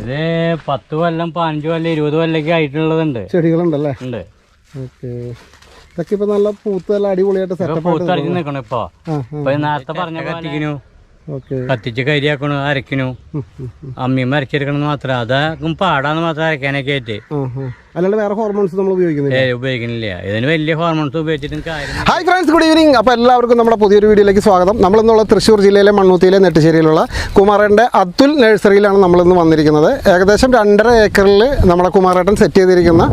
ഇത് പത്ത് കൊല്ലം പതിനഞ്ച് കൊല്ലം ഇരുപത് കൊല്ലൊക്കെ ആയിട്ടുള്ളതുണ്ട്. ചെടികളുണ്ടല്ലേ? ഉണ്ട്. ഓക്കെ. ഇതൊക്കെ ഇപ്പൊ നല്ല പൂത്തല്ല അടിപൊളിയായിട്ട് സെറ്റപ്പ് പൂത്തടിച്ച് നിക്കണു ഇപ്പൊ. ഇപ്പൊ നേരത്തെ പറഞ്ഞ കത്തിക്കണു ഓക്കെ. കത്തിച്ച് കരിയാക്കണു അരക്കണു അമ്മിയും അരച്ചെടുക്കണമെന്ന് മാത്രം. അതാ പാടാന്ന് മാത്രം അരക്കാനൊക്കെ ആയിട്ട്. അല്ലാണ്ട് വേറെ ഹോർമോൺസ് നമ്മൾ ഉപയോഗിക്കുന്നില്ല. ഏ ഉപയോഗിക്കണില്ല. ഇതിന് വലിയ ഹോർമോൺസ് ഉപയോഗിച്ചിട്ടും കാര്യം ഹായ് ഫ്രണ്ട്സ് ഗുഡ് ഈവനിങ് അപ്പോൾ എല്ലാവർക്കും നമ്മുടെ പുതിയൊരു വീഡിയോയിലേക്ക് സ്വാഗതം. നമ്മളിന്നുള്ള തൃശ്ശൂർ ജില്ലയിലെ മണ്ണൂത്തിയിലെ നെട്ടുശ്ശേരിയിലുള്ള കുമാരേട്ടന്റെ അതുൽ നഴ്സറിയിലാണ് നമ്മളിന്ന് വന്നിരിക്കുന്നത്. ഏകദേശം രണ്ടര ഏക്കറിൽ നമ്മുടെ കുമാരേട്ടൻ സെറ്റ് ചെയ്തിരിക്കുന്ന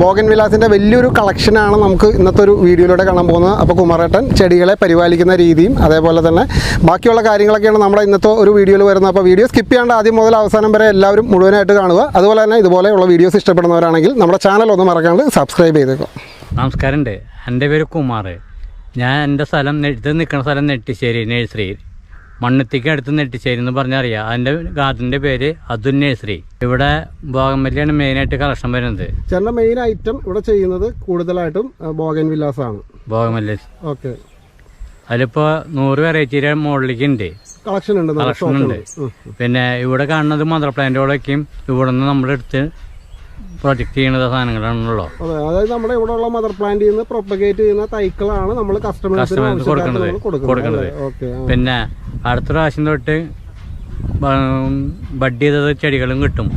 ബോഗൻ വിലാസിന്റെ വലിയൊരു കളക്ഷനാണ് നമുക്ക് ഇന്നത്തെ ഒരു വീഡിയോയിലൂടെ കാണാൻ പോകുന്നത്. അപ്പോൾ കുമാരേട്ടൻ ചെടികളെ പരിപാലിക്കുന്ന രീതിയും അതേപോലെ തന്നെ ബാക്കിയുള്ള കാര്യങ്ങളൊക്കെയാണ് നമ്മുടെ ഇന്നത്തെ ഒരു വീഡിയോയിൽ വരുന്നത്. അപ്പോൾ വീഡിയോ സ്കിപ്പ് ചെയ്യാണ്ട് ആദ്യം മുതൽ അവസാനം വരെ എല്ലാവരും മുഴുവനായിട്ട് കാണുക. അതുപോലെ തന്നെ ഇതുപോലെയുള്ള വീഡിയോസ് ഇഷ്ടപ്പെടുന്നവരാണെങ്കിൽ നമ്മുടെ ചാനൽ ഒന്ന് മറക്കാണ്ട് സബ്സ്ക്രൈബ് ചെയ്തേക്കും. നമസ്കാരമുണ്ട്. എന്റെ പേര് കുമാർ. ഞാൻ എന്റെ സ്ഥലം ഇത് നിൽക്കുന്ന സ്ഥലം നെട്ടിശ്ശേരി നഴ്സറി. മണ്ണത്തിക്ക് അടുത്ത് നെട്ടിശ്ശേരി എന്ന് പറഞ്ഞാൽ അറിയാം അതിന്റെ ഗാർഡന്റെ പേര് അതുൽ നഴ്സറി. ഇവിടെ ബോഗൻവില്ലയാണ് മെയിനായിട്ട് കളക്ഷൻ വരുന്നത്. ചേട്ടന്റെ മെയിൻ ഐറ്റം ഇവിടെ ചെയ്യുന്നത് കൂടുതലായിട്ടും ബോഗൻ വില്ലാസാണ് ബോഗൻവില്ല ഓക്കെ. അതിലിപ്പോൾ നൂറ് വെറൈറ്റിയുടെ മുകളിലേക്ക് ഉണ്ട് കളക്ഷൻ ഉണ്ട് കളക്ഷൻ ഉണ്ട്. പിന്നെ ഇവിടെ കാണുന്നത് മദർ പ്ലാന്റുകളൊക്കെയും ഇവിടെ നിന്ന് നമ്മളെടുത്ത് പ്രൊജക്റ്റ് ചെയ്യുന്ന സാധനങ്ങളാണല്ലോ. അതെ അതായത് നമ്മുടെ ഇവിടെ ഉള്ള മദർ പ്ലാന്റിൽ നിന്ന് പ്രൊപ്പഗേറ്റ് ചെയ്യുന്ന തൈക്കളാണ് നമ്മൾ കസ്റ്റമേഴ്സിന് കസ്റ്റമേഴ്സ് കൊടുക്കുന്നത്. കൊടുക്കുന്നത്. പിന്നെ അടുത്ത പ്രാവശ്യം തൊട്ട് ബഡ് ചെയ്തത് ചെടികളും കിട്ടും.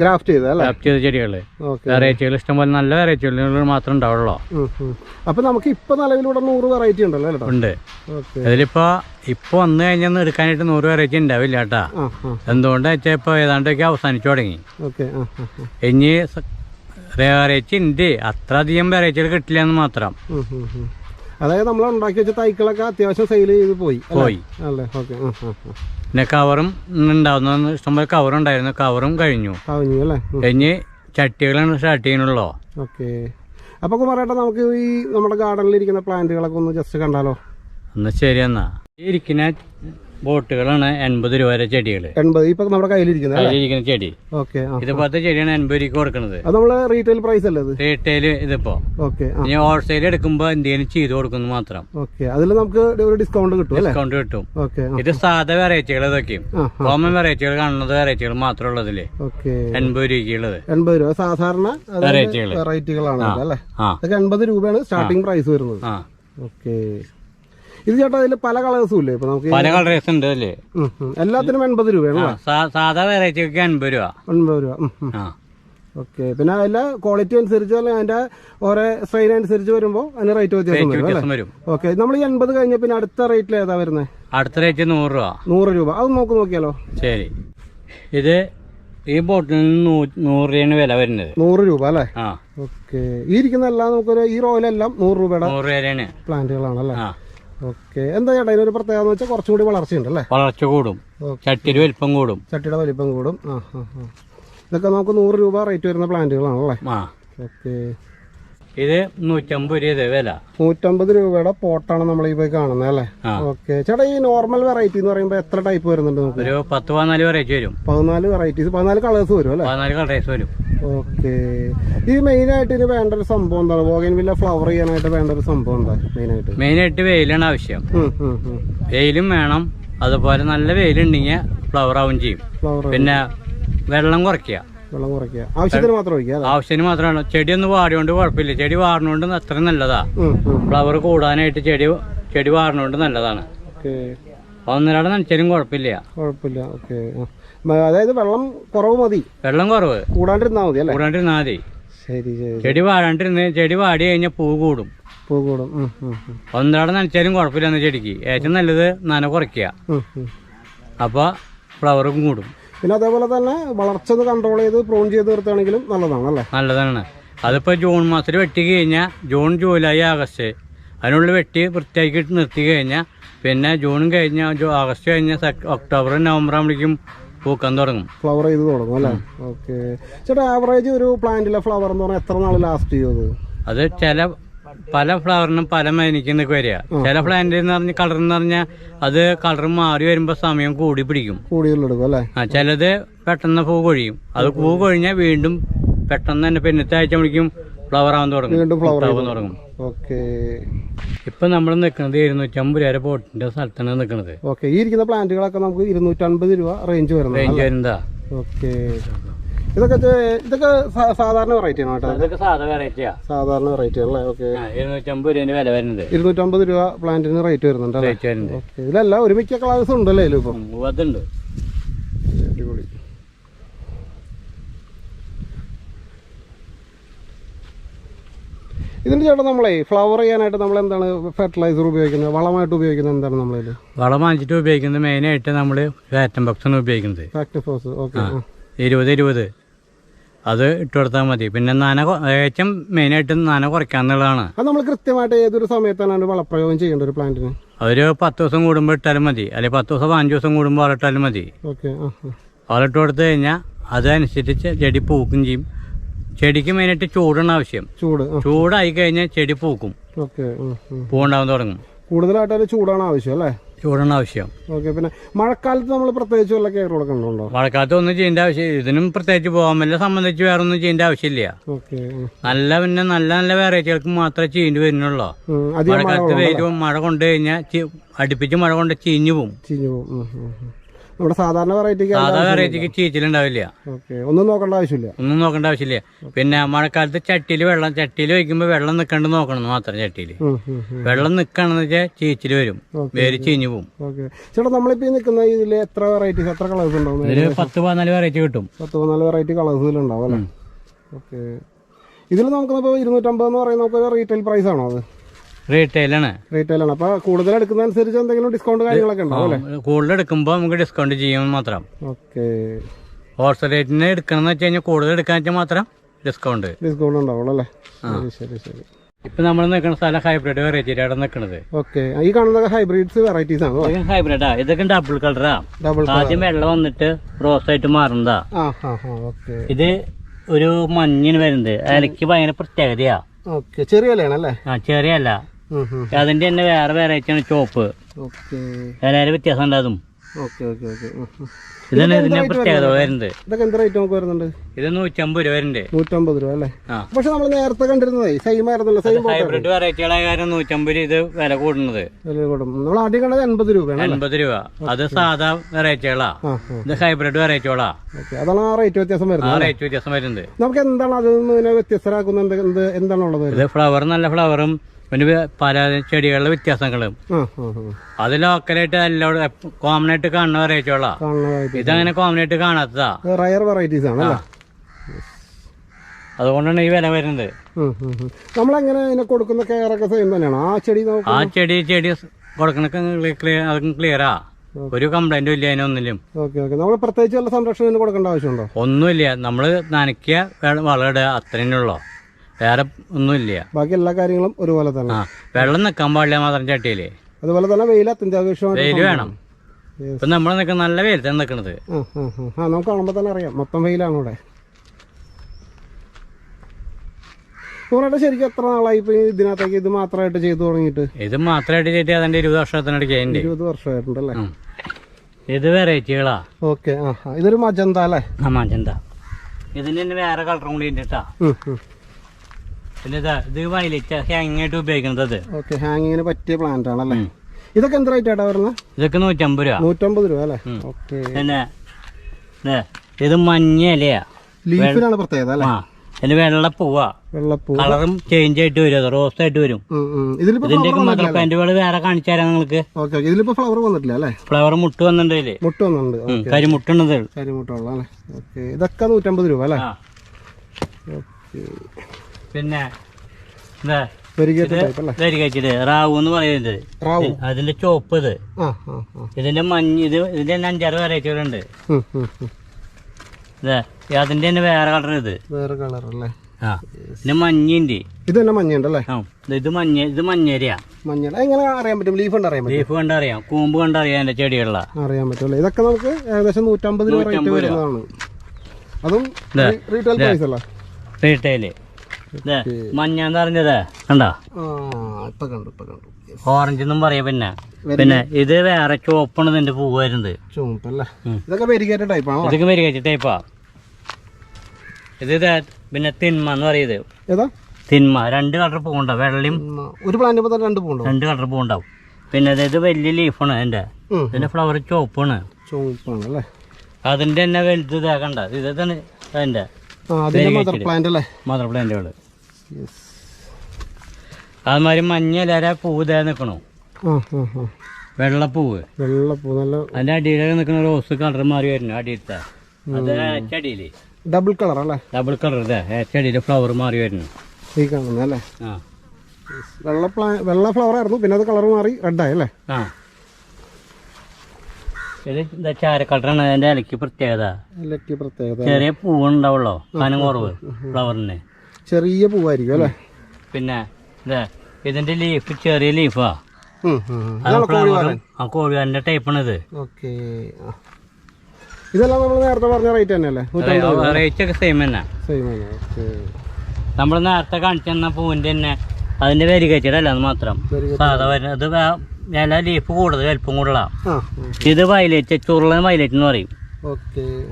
ഗ്രാഫ്റ്റ് ഗ്രാഫ്റ്റ് ചെയ്ത വെറൈറ്റികൾ ഇഷ്ടംപോലെ നല്ല വെറൈറ്റികൾ മാത്രം ഉണ്ടാവുള്ളൂ. അപ്പൊ നമുക്ക് ഇപ്പൊ നിലവിലൂടെ നൂറ് വെറൈറ്റി ഉണ്ടല്ലോ കേട്ടോ ഉണ്ട്. ഓക്കെ ഇതിലിപ്പോ ഇപ്പൊ വന്നു കഴിഞ്ഞാൽ എടുക്കാനായിട്ട് നൂറ് വെറൈറ്റി ഉണ്ടാവില്ല കേട്ടാ എന്തുകൊണ്ടാ വെച്ചാൽ ഇപ്പൊ ഏതാണ്ടൊക്കെ അവസാനിച്ചു തുടങ്ങി. ഇനി വെറൈറ്റി ഉണ്ട്. അത്ര അധികം വെറൈറ്റികൾ കിട്ടില്ല എന്ന് മാത്രം. അതായത് നമ്മൾ ഉണ്ടാക്കി വെച്ച തൈക്കളൊക്കെ അത്യാവശ്യം സെയിൽ ചെയ്ത് പോയി. പോയി. അല്ലേ? ഓക്കെ പിന്നെ കവറും ഉണ്ടാവുന്ന ഇഷ്ടംപോലെ കവറുണ്ടായിരുന്നു കവറും കഴിഞ്ഞു. കഴിഞ്ഞു ചട്ടികളാണ് സ്റ്റാർട്ട് ചെയ്യണല്ലോ ഓക്കെ. അപ്പൊ കുമാരേട്ടാ നമുക്ക് ഈ നമ്മുടെ ഗാർഡനിൽ ഇരിക്കുന്ന പ്ലാന്റുകളൊക്കെ ഒന്ന് ജസ്റ്റ് കണ്ടാലോ? എന്നാ ശരി എന്നാ. ഇരിക്കുന്ന ബോട്ടുകളാണ് എൺപത് രൂപ വരെ ചെടികൾ. എൺപത്. ഇപ്പൊ നമ്മുടെ കയ്യിലിരിക്കുന്നത് അതിലിരിക്കുന്ന ചെടി. ഓക്കെ ഇത് പത്ത് ചെടിയാണ് എൺപത് രൂപ കൊടുക്കുന്നത് അത് നമ്മൾ റീറ്റെയിൽ പ്രൈസ് അല്ലേ റീറ്റെയിൽ ഇതിപ്പോ. ഓക്കെ ഇനി ഹോൾസെയിൽ എടുക്കുമ്പോ എന്തെങ്കിലും ചെയ്ത് കൊടുക്കുന്നു മാത്രം. ഓക്കെ അതിൽ നമുക്ക് ഒരു ഡിസ്കൗണ്ട് കിട്ടും ഡിസ്കൗണ്ട് കിട്ടും. ഓക്കെ ഇത് സാധാ വെറൈറ്റികൾ ഇതൊക്കെയും കോമൺ വെറൈറ്റികൾ കാണുന്നത് വെറൈറ്റികൾ മാത്രം ഉള്ളതിൽ. ഓക്കെ. എൺപത് രൂപയ്ക്കുള്ളത്. എൺപത് രൂപ. സാധാരണ വെറൈറ്റികളാണ് അല്ലേ? എൺപത് രൂപയാണ് സ്റ്റാർട്ടിംഗ് പ്രൈസ് വരുന്നത്. ഓക്കെ. ഇത് ചേട്ടാ അതിൽ പല കളേഴ്സും ഇല്ലേ? ഇപ്പൊ നമുക്ക് പല കളേഴ്സ് ഉണ്ട് അല്ലേ. എല്ലാത്തിനും എൺപത് രൂപയാണ് സാധാ വെറൈറ്റിക്ക് എൺപത് രൂപ. എൺപത് രൂപ. ഓക്കെ. പിന്നെ അതിലെ ക്വാളിറ്റി അനുസരിച്ച് അല്ലെങ്കിൽ അതിന്റെ ഓരോ സ്ട്രെയിൻ അനുസരിച്ച് വരുമ്പോൾ അതിന് റേറ്റ് വ്യത്യാസം വരും ഓക്കെ. നമ്മൾ ഈ എൺപത് കഴിഞ്ഞ പിന്നെ അടുത്ത റേറ്റിൽ ഏതാ വരുന്നത് അടുത്ത റേറ്റ് നൂറ് രൂപ. നൂറ് രൂപ. അത് നോക്ക് നോക്കിയാലോ? ശരി. ഇത് ഈ ബോട്ടിൽ നിന്ന് നൂ- നൂറ് രൂപയാണ് വില വരുന്നത്. നൂറ് രൂപ അല്ലേ? ഓക്കെ. ഈ ഇരിക്കുന്ന എല്ലാം നമുക്കൊരു ഈ റോയിലെല്ലാം നൂറ് രൂപയുടെ നൂറ് രൂപയാണ് പ്ലാന്റുകളാണ് അല്ലേ? ആ. ഓക്കെ. എന്താ ചേട്ടാ ഇതിനൊരു പ്രത്യേകത എന്ന് വെച്ചാൽ കുറച്ചും കൂടി വളർച്ചയുണ്ട് അല്ലേ? വളർച്ച കൂടും. ചട്ടിയുടെ വലിപ്പം കൂടും. ചട്ടിയുടെ വലിപ്പം കൂടും. ആ ആ ഇതൊക്കെ നമുക്ക് നൂറ് രൂപ റേറ്റ് വരുന്ന പ്ലാന്റുകളാണല്ലേ ഓക്കെ. ഇത് നൂറ്റമ്പത് രൂപ വില. നൂറ്റമ്പത് രൂപയുടെ പോട്ടാണ് നമ്മൾ ഈ പോയി കാണുന്നത് അല്ലേ. ഓക്കെ. ചേട്ടാ ഈ നോർമൽ വെറൈറ്റി എന്ന് പറയുമ്പോൾ എത്ര ടൈപ്പ് വരുന്നുണ്ട് നമുക്ക്? ഒരു പത്ത് പതിനാല് വെറൈറ്റി വരും. പതിനാല് വെറൈറ്റീസ് പതിനാല് കളേഴ്സ് വരും അല്ലേ? പതിനാല് കളേഴ്സ് വരും. ഓക്കെ. ഈ മെയിൻ ആയിട്ട് ഇതിന് വേണ്ട ഒരു സംഭവം എന്താണ്? ബോഗൻവില്ല ഫ്ലവർ ചെയ്യാനായിട്ട് വേണ്ട ഒരു സംഭവം എന്താ മെയിൻ ആയിട്ട്? മെയിനായിട്ട് വെയിലാണ് ആവശ്യം. വെയിലും വേണം. അതുപോലെ നല്ല വെയിലുണ്ടെങ്കിൽ ഫ്ലവർ ആവും ചെയ്യും. പിന്നെ വെള്ളം കുറയ്ക്കുക. വെള്ളം കുറയ്ക്കുക. ആവശ്യത്തിന് മാത്രം ഒഴിക്കുക ആവശ്യത്തിന് മാത്രമാണ്. ചെടി ഒന്ന് വാടിയോണ്ട് കുഴപ്പമില്ല. ചെടി വാറിനോണ്ട് അത്ര നല്ലതാ. ഫ്ലവർ കൂടാനായിട്ട് ചെടി ചെടി വാറിനോണ്ട് നല്ലതാണ്. ഓക്കെ. ഒന്നിനാടെ നനച്ചാലും കുഴപ്പമില്ല. കുഴപ്പമില്ല. ഓക്കെ. അതായത് വെള്ളം കുറവ് മതി. വെള്ളം കുറവ്. കൂടാണ്ടിരുന്നാ മതി അല്ലേ? കൂടാണ്ടിരുന്നാ മതി. ശരി ശരി ചെടി വാടാണ്ടിരുന്ന് ചെടി വാടി കഴിഞ്ഞാൽ പൂ കൂടും. പൂ കൂടും. ഒന്നാടെ നനച്ചാലും കുഴപ്പമില്ല എന്ന ചെടിക്ക്. ഏറ്റവും നല്ലത് നന കുറയ്ക്കുക അപ്പൊ. അപ്പോൾ ഫ്ലവറും കൂടും. പിന്നെ അതേപോലെ തന്നെ വളർച്ച കൺട്രോൾ ചെയ്ത് പ്രൂൺ ചെയ്ത് നിർത്തുകയാണെങ്കിലും നല്ലതാണ് അല്ലേ? നല്ലതാണ്. അതിപ്പോൾ ജൂൺ മാസത്തിൽ വെട്ടി കഴിഞ്ഞാൽ ജൂൺ ജൂലൈ ആഗസ്റ്റ് അതിനുള്ളിൽ വെട്ടി വൃത്തിയാക്കി നിർത്തി കഴിഞ്ഞാൽ പിന്നെ ജൂൺ കഴിഞ്ഞാൽ ആഗസ്റ്റ് കഴിഞ്ഞാൽ ഒക്ടോബർ നവംബർ ആകുമ്പോഴേക്കും പൂക്കാൻ തുടങ്ങും. ഫ്ലവർ ചെയ്ത് തുടങ്ങും അല്ലേ? ഓക്കെ ചേട്ടാ ആവറേജ് ഒരു പ്ലാന്റിലെ ഫ്ലവർ എന്ന് പറഞ്ഞാൽ എത്ര നാൾ ലാസ്റ്റ് ചെയ്യും അത്? ചില പല ഫ്ലവറിനും പല മേനിക്കുന്നൊക്കെ വരിക. ചില പ്ലാന്റ് എന്ന് പറഞ്ഞ കളർ എന്ന് പറഞ്ഞാൽ അത് കളർ മാറി വരുമ്പോൾ സമയം കൂടി പിടിക്കും. അല്ലേ? ആ ചിലത് പെട്ടെന്ന് പൂ കൊഴിയും. അത് പൂ കൊഴിഞ്ഞാൽ വീണ്ടും പെട്ടെന്ന് തന്നെ പിന്നത്തെ ആഴ്ച പിടിക്കും ഫ്ലവർ ആവാൻ തുടങ്ങും. വീണ്ടും flower ആവാൻ തുടങ്ങും. ഓക്കെ ഇപ്പം നമ്മൾ നിൽക്കുന്നത് ഇരുന്നൂറ്റമ്പത് രൂപ പോട്ടിന്റെ സ്ഥലത്താണ് നിൽക്കുന്നത്. ഓക്കെ ഈ ഇരിക്കുന്ന പ്ലാന്റുകളൊക്കെ നമുക്ക് ഇരുന്നൂറ്റൻപത് രൂപ റേഞ്ച് വരുന്നത് റേഞ്ച് വരുന്നതാ. ഓക്കെ ഇതൊക്കെ ചെ- ഇതൊക്കെ സാ- സാധാരണ വെറൈറ്റി ആണ് കേട്ടോ അതൊക്കെ സാധാ വെറൈറ്റിയാ സാധാരണ വെറൈറ്റി ആണല്ലേ? ഓക്കെ ഇരുന്നൂറ്റമ്പത് രൂപേന്റെ വില വരുന്നത്. ഇരുന്നൂറ്റമ്പത് രൂപ പ്ലാന്റിന് റേറ്റ് വരുന്നുണ്ട് അല്ലേ? റേറ്റ് വരുന്നത് ഓക്കെ ഇതിലെല്ലാം ഒരുമിക്ക ക്ലാസ് ഉണ്ടല്ലേ ഇപ്പം? അതുണ്ട്. ഇതിന്റെ ചേട്ടാ നമ്മളെ ഫ്ലവർ ചെയ്യാനായിട്ട് നമ്മൾ എന്താണ് ഫെർട്ടിലൈസർ ഉപയോഗിക്കുന്നത്? വളമായിട്ട് ഉപയോഗിക്കുന്നത് എന്താണ് നമ്മളിൽ വളം വാങ്ങിച്ചിട്ട് ഉപയോഗിക്കുന്നത് മെയിനായിട്ട് നമ്മൾ ഫാറ്റം ബോക്സ് ആണ് ഉപയോഗിക്കുന്നത്. ഓക്കെ ഇരുപത് ഇരുപത്. അത് ഇട്ട് കൊടുത്താൽ മതി. പിന്നെ നന ഏറ്റവും മെയിനായിട്ട് നന കുറയ്ക്കാന്നുള്ളതാണ് അത് നമ്മൾ കൃത്യമായിട്ട് ഏതൊരു സമയത്താണ് വളപ്രയോഗം ചെയ്യേണ്ട ഒരു പ്ലാന്റിന്? അതൊരു പത്ത് ദിവസം കൂടുമ്പോൾ ഇട്ടാലും മതി. അല്ലെങ്കിൽ പത്ത് ദിവസം പതിനഞ്ച് ദിവസം കൂടുമ്പോൾ വളമിട്ടാലും മതി. ഓക്കെ. വളമിട്ട് കൊടുത്തു കഴിഞ്ഞാൽ അതനുസരിച്ച് ചെടി പൂക്കും ചെയ്യും. ചെടിക്ക് മെയിനായിട്ട് ചൂടാണ് ആവശ്യം. ചൂട് ചൂടായി കഴിഞ്ഞാൽ ചെടി പൂക്കും. പൂണ്ടാവാൻ തുടങ്ങും. കൂടുതലായിട്ട് അതിൽ ചൂടാണ് ആവശ്യം അല്ലേ? ചൂടാണ് ആവശ്യം. ഓക്കെ പിന്നെ മഴക്കാലത്ത് നമ്മൾ പ്രത്യേകിച്ച് വല്ല കെയർ കൊടുക്കണുണ്ടോ മഴക്കാലത്ത് ഒന്നും ചെയ്യേണ്ട ആവശ്യം ഇതിനും പ്രത്യേകിച്ച് പോകാൻ വല്ല സംബന്ധിച്ച് വേറെ ഒന്നും ചെയ്യേണ്ട ആവശ്യമില്ല. നല്ല പിന്നെ നല്ല നല്ല വെറൈറ്റികൾക്ക് മാത്രമേ ചെയ്യേണ്ടി വരുന്നുള്ളൂ. മഴക്കാലത്ത് വെയിലും മഴ കൊണ്ടു കഴിഞ്ഞാൽ അടുപ്പിച്ച് മഴ കൊണ്ട് ചീഞ്ഞു പോകും ചീഞ്ഞു പോകും. നമ്മുടെ സാധാരണ വെറൈറ്റിക്ക് സാധാ വെറൈറ്റിക്ക് ചീച്ചിലുണ്ടാവില്ല ഓക്കെ ഒന്നും നോക്കേണ്ട ആവശ്യമില്ല. ഒന്നും നോക്കേണ്ട ആവശ്യമില്ല. പിന്നെ മഴക്കാലത്ത് ചട്ടിയിൽ വെള്ളം ചട്ടിയിൽ വയ്ക്കുമ്പോൾ വെള്ളം നിൽക്കണ്ട് നോക്കണം മാത്രം ചട്ടിയിൽ. വെള്ളം നിൽക്കണമെന്ന് വെച്ചാൽ ചീച്ചിൽ വരും. വേര് ചീഞ്ഞു പോകും ഓക്കെ ചേട്ടാ നമ്മളിപ്പോ നിൽക്കുന്ന ഇതിൽ എത്ര വെറൈറ്റീസ് എത്ര കളേഴ്സ് ഉണ്ടാവും? ഇതിൽ പത്ത് പതിനാല് വെറൈറ്റി കിട്ടും. പത്ത് പതിനാല് വെറൈറ്റി കളേഴ്സ് ഉണ്ടാവും അല്ലേ? ഓക്കെ ഇതിൽ നമുക്ക് ഇരുന്നൂറ്റമ്പത് എന്ന് പറയുന്ന നമുക്ക് റീറ്റെയിൽ പ്രൈസ് ആണോ അത്? റീറ്റെയിലാണ് റീറ്റെയിൽ ആണ്. അപ്പോൾ കൂടുതൽ എടുക്കുന്നതനുസരിച്ച് എന്തെങ്കിലും ഡിസ്കൗണ്ട് കാര്യങ്ങളൊക്കെ ഉണ്ടോ അല്ലേ? കൂടുതൽ എടുക്കുമ്പോൾ നമുക്ക് ഡിസ്കൗണ്ട് ചെയ്യും മാത്രം. ഓക്കെ. ഹോൾസെയിൽ റേറ്റിന് എടുക്കണമെന്ന് വെച്ച് കഴിഞ്ഞാൽ കൂടുതൽ എടുക്കാൻ വെച്ചാൽ മാത്രം ഡിസ്കൗണ്ട് ഡിസ്കൗണ്ട് ഉണ്ടാവുള്ളൂ അല്ലേ? ശരി ശരി ഇപ്പൊ നമ്മൾ നിൽക്കുന്ന സ്ഥലം ഹൈബ്രിഡ് വെറൈറ്റിയിലാണ് നിൽക്കുന്നത് ഓക്കെ. ഈ കാണുന്ന ഹൈബ്രിഡ്സ് വെറൈറ്റീസ് ആണ്? ഹൈബ്രിഡാ ഇതൊക്കെ ഡബിൾ കളറാ ഡബിൾ ആദ്യം വെള്ളം വന്നിട്ട് റോസ് ആയിട്ട് മാറുന്നതാ. ഇത് ഒരു മഞ്ഞിന് വരുന്നത്. അതിലേക്ക് ഭയങ്കര പ്രത്യേകതയാ. ചെറിയ അല്ലേ ആ ചെറിയല്ല അതിന്റെ തന്നെ വേറെ വെറൈറ്റിയാണ് ചോപ്പ്. വേറെ വ്യത്യാസം ഉണ്ടാകും ഇതാണ് ഇതിന്റെ പ്രത്യേകത വരുന്നത്? ഇതൊക്കെ എന്ത് റേറ്റ് നമുക്ക് വരുന്നുണ്ട്? ഇത് നൂറ്റമ്പത് രൂപ വരുന്നുണ്ട്. നൂറ്റമ്പത് രൂപ അല്ലേ? പക്ഷെ നമ്മൾ നേരത്തെ കണ്ടിരുന്നത് സെയിം ആയിരുന്നല്ലോ സെയിം ഹൈബ്രിഡ് വെറൈറ്റികളായ കാരണം നൂറ്റമ്പത് ഇത് വില കൂടുന്നത്. നമ്മൾ ആദ്യം കണ്ടത് എൺപത് അല്ലേ? എൺപത് രൂപ. അത് സാധാ വെറൈറ്റികളാ ഇത് ഹൈബ്രിഡ് വെറൈറ്റികളാ അതാണ് ആ റേറ്റ് വ്യത്യാസം വരുന്നത് ആ റേറ്റ് വ്യത്യാസം വരുന്നത്. നമുക്ക് എന്താണ് അതിൽ നിന്ന് ഇതിനെ വ്യത്യസ്തരാക്കുന്ന എന്ത് എന്ത് എന്താണുള്ളത് ഇത് ഫ്ലവർ നല്ല ഫ്ലവറും പിന്നെ പല ചെടികളുടെ വ്യത്യാസങ്ങളും. അതിൽ ലോക്കലായിട്ട് എല്ലാവരും കോമൺ ആയിട്ട് കാണുന്ന വെറൈറ്റികളാ ഇതങ്ങനെ കോമൺ ആയിട്ട് കാണാത്തതാ. റയർ വെറൈറ്റീസ് ആണ് അതുകൊണ്ടാണ് ഈ വില വരുന്നത്. നമ്മളെങ്ങനെ ഇതിനെ കൊടുക്കുന്ന കെയർ ഒക്കെ സെയിം തന്നെയാണ്? ആ ചെടി ആ ചെടി ചെടി ക്ലിയർ അതൊക്കെ ക്ലിയറാ ഒരു കംപ്ലൈന്റും ഇല്ല അതിനൊന്നിലും നമ്മൾ പ്രത്യേകിച്ച് സംരക്ഷണം കൊടുക്കേണ്ട ആവശ്യമുണ്ടോ? ഒന്നുമില്ല. നമ്മൾ നനയ്ക്കുക വളം ഇടുക അത്രേ ഉള്ളൂ. വേറെ ഒന്നുമില്ല. ബാക്കി എല്ലാ കാര്യങ്ങളും ഒരുപോലെ തന്നെ. ആ വെള്ളം നിൽക്കാൻ പാടില്ല മാത്രം ചട്ടിയിൽ. അതുപോലെ തന്നെ വെയിൽ അത്യന്താപേക്ഷമായിട്ട് വെയിൽ വേണം. ഇപ്പൊ നമ്മൾ നിൽക്കുന്ന നല്ല വെയിലത്താണ് നിൽക്കുന്നത് ആ ആ ആ. ആ നമുക്ക് കാണുമ്പോൾ തന്നെ അറിയാം. മൊത്തം വെയിലാണ് ഇവിടെ. നൂറേട്ട ശരിക്കും എത്ര നാളായി ഇപ്പൊ ഇതിനകത്തേക്ക് ഇത് മാത്രമായിട്ട് ചെയ്തു തുടങ്ങിയിട്ട്? ഇത് മാത്രമായിട്ട് ചെയ്തിട്ട് അതിന്റെ ഇരുപത് വർഷത്തിനടുക്ക അതിന്റെ ഇരുപത് വർഷമായിട്ടുണ്ടല്ലേ? ഉം. ഇത് വെറൈറ്റികളാ. ഓക്കെ ആ ആ. ഇതൊരു മജന്ത അല്ലേ? ആ മജന്ത. ഇതിന് തന്നെ വേറെ കളറും കൂടി ഉണ്ട് കേട്ടാ. ഉം, ഉം. പിന്നെ ഇതാ ഇത് വയലറ്റ് ഹാങ് ആയിട്ട് ഉപയോഗിക്കുന്നത് ഇത്. ഓക്കെ ഹാങ്ങിങ്ങിന് പറ്റിയ പ്ലാന്റ് ആണല്ലേ? ഇതൊക്കെ എന്ത് റേറ്റ് വരുന്നത്? ഇതൊക്കെ നൂറ്റമ്പത് രൂപ. നൂറ്റമ്പത് രൂപ അല്ലേ? ഓക്കെ. പിന്നെ ഇത് മഞ്ഞ ഇലയാ. ലീഫിനാണ് പ്രത്യേകത അല്ലേ? കളറും ചേഞ്ച് ആയിട്ട് വരും റോസ് ആയിട്ട് വരും. ഉം, ഉം. ഇതിലിപ്പോ ഇതിന്റെ ഒക്കെ മദർ പ്ലാന്റുകൾ വേറെ കാണിച്ചു തരാം നിങ്ങൾക്ക്. ഇതിലിപ്പോ ഫ്ലവർ വന്നിട്ടില്ല അല്ലേ? ഫ്ലവർ മുട്ട് വന്നിട്ടുണ്ട് മുട്ട് വന്നിട്ടുണ്ട്. ഉം, കരിമുട്ടുള്ളത് കരിമുട്ടുള്ള ഇതൊക്കെ നൂറ്റമ്പത് രൂപ അല്ലേ? പിന്നെ റാവൂന്ന് റാവു എന്ന് പറയുന്നത്. അതിന്റെ ചോപ്പ് ഇത്. ഇതിന്റെ മഞ്ഞ ഇത് ഇതിന്റെ തന്നെ അഞ്ചാറ് വെറൈറ്റികളുണ്ട് അതിന്റെ തന്നെ വേറെ കളർ ഇത്. വേറെ കളർ അല്ലേ? ആ പിന്നെ മഞ്ഞിന്റെ ഇത് തന്നെ മഞ്ഞയുണ്ടല്ലേ ആ ഇത് മഞ്ഞ ഇത് മഞ്ഞരിയാ. മഞ്ഞ. എങ്ങനെ അറിയാൻ പറ്റും? ലീഫ് ഉണ്ട് അറിയാൻ പറ്റും? ലീഫ് കണ്ടറിയാം. കൂമ്പ് കണ്ടറിയാം എന്റെ ചെടികളിലാ. അറിയാൻ പറ്റും അല്ലേ? ഇതൊക്കെ നമുക്ക് ഏകദേശം നൂറ്റമ്പത് രൂപ അതും റീറ്റെയിൽ പ്രൈസ് അല്ലേ? റീറ്റെയിൽ ഇതേ മഞ്ഞന്ന് അറിഞ്ഞത് കണ്ടോ? ഓറഞ്ച് എന്നും പറയാ പിന്നെ. പിന്നെ ഇത് വേറെ ചുവപ്പാണ് ഇതിന്റെ പൂവ് വരുന്നത് ഇതൊക്കെ മെരികേറ്റ ടൈപ്പ് ഇത് പിന്നെ തിന്മ എന്ന് പറയുന്നത് തിന്മ. രണ്ട് കളർ പൂവുണ്ടാവും വെള്ളയും ഒരു പ്ലാന്റ് രണ്ട് പൂണ്ടോ രണ്ട് കളർ പൂവുണ്ടാവും പിന്നെ അതായത് വലിയ ലീഫാണ് എന്റെ പിന്നെ ഫ്ലവർ ചുവപ്പാണ്. അതിന്റെ തന്നെ വലുത് ഇതാ കണ്ട? തന്നെ അതിന്റെ മദർ പ്ലാന്റ് അല്ലേ? മദർ പ്ലാന്റുകൾ അതുമാതിരി മഞ്ഞ ഇലര പൂവ് ഇതാ നിൽക്കണു ആ ആ ആ. വെള്ളപ്പൂവ്. വെള്ളപ്പൂ നല്ല അതിന്റെ അടിയിലൊക്കെ നിൽക്കുന്ന റോസ് കളർ മാറി വരുന്നു അടിയിലത്തെ. അത് ഡബിൾ കളർ അല്ലേ? ഡബിൾ കളർ ഇതാ ഏച്ചടിയിൽ ഫ്ലവർ മാറി വരുന്നു. ഈ അല്ലേ? വെള്ള വെള്ള ഫ്ലവർ ആയിരുന്നു പിന്നെ അത് കളർ മാറി റെഡായി അല്ലേ? ആ. ഇത് എന്താ ചാര കളറാണ് അതിന്റെ ഇലയ്ക്ക് പ്രത്യേകത. ലക്കി പ്രത്യേകത. ചെറിയ പൂവുണ്ടാവുള്ളൂ? കനം കുറവ് ഫ്ലവറിന് ചെറിയ പൂവായിരിക്കും അല്ലേ? പിന്നെ ഇതിന്റെ ലീഫ് ചെറിയ ലീഫാ ഉം, ഉം, ഉം. അത് ഫ്ലവറും ആ കോഴിവാലിന്റെ ടൈപ്പാണ് ഇത്. ഓക്കെ. ഇതെല്ലാം നമ്മൾ നേരത്തെ പറഞ്ഞ റേറ്റ് തന്നെയല്ലേ റേറ്റ് ഒക്കെ സെയിം തന്നെ. സെയിം ആണ് നമ്മൾ നേരത്തെ കാണിച്ചു തന്ന പൂവിന്റെ തന്നെ അതിന്റെ വെരികേറ്റഡ് അല്ല അത് മാത്രം. സാധാ വരുന്നത് ഇത് വില ഇല ലീഫ് കൂടുതൽ വലിപ്പം കൂടുതലാ. ഇത് വയലറ്റ് ചുരുളൻ വയലറ്റ് എന്ന് പറയും.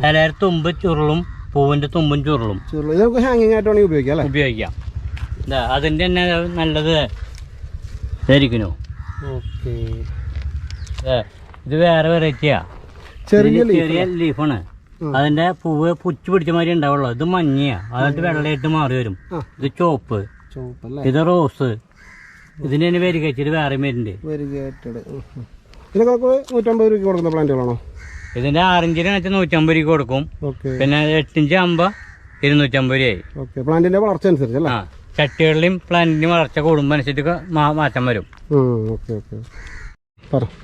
ഇലയുടെ തുമ്പ് ചുരുളും പൂവിന്റെ തുമ്പും ചുരുളും. ചുരുൾ. ഇത് നമുക്ക് ഹാങ്ങിങ് ആയിട്ട് വേണമെങ്കിൽ ഉപയോഗിക്കാം അല്ലേ? ഉപയോഗിക്കാം. ഇതാ അതിന്റെ തന്നെ നല്ലത് ഓക്കെ. ഇത് വേറെ വെറൈറ്റിയാ ചെറിയ ചെറിയ ലീഫാണ് അതിന്റെ പൂവ് പുച്ചു പിടിച്ച മാതിരി ഉണ്ടാവുള്ളൂ. ഇത് മഞ്ഞയാ. അതായത് വെള്ളയായിട്ട് മാറി വരും. ഇത് ചോപ്പ് ഇത് റോസ്. ഇതിന് തന്നെ വെരികച്ചിട്ട് വേറെ വരുന്നുണ്ട് നൂറ്റമ്പത് രൂപ കൊടുക്കുന്ന പ്ലാന്റുകളാണോ? ഇതിന്റെ ആറിഞ്ചിന് വെച്ചാൽ നൂറ്റമ്പത് രൂപ കൊടുക്കും. പിന്നെ എട്ടിഞ്ച് ആകുമ്പോ ഇരുന്നൂറ്റമ്പത് രൂപയായി. പ്ലാന്റിന്റെ വളർച്ച അനുസരിച്ച് ആ ചട്ടികളിലും പ്ലാന്റിന്റെ വളർച്ച കൂടുമ്പോൾ അനുസരിച്ച് മാറ്റം വരും.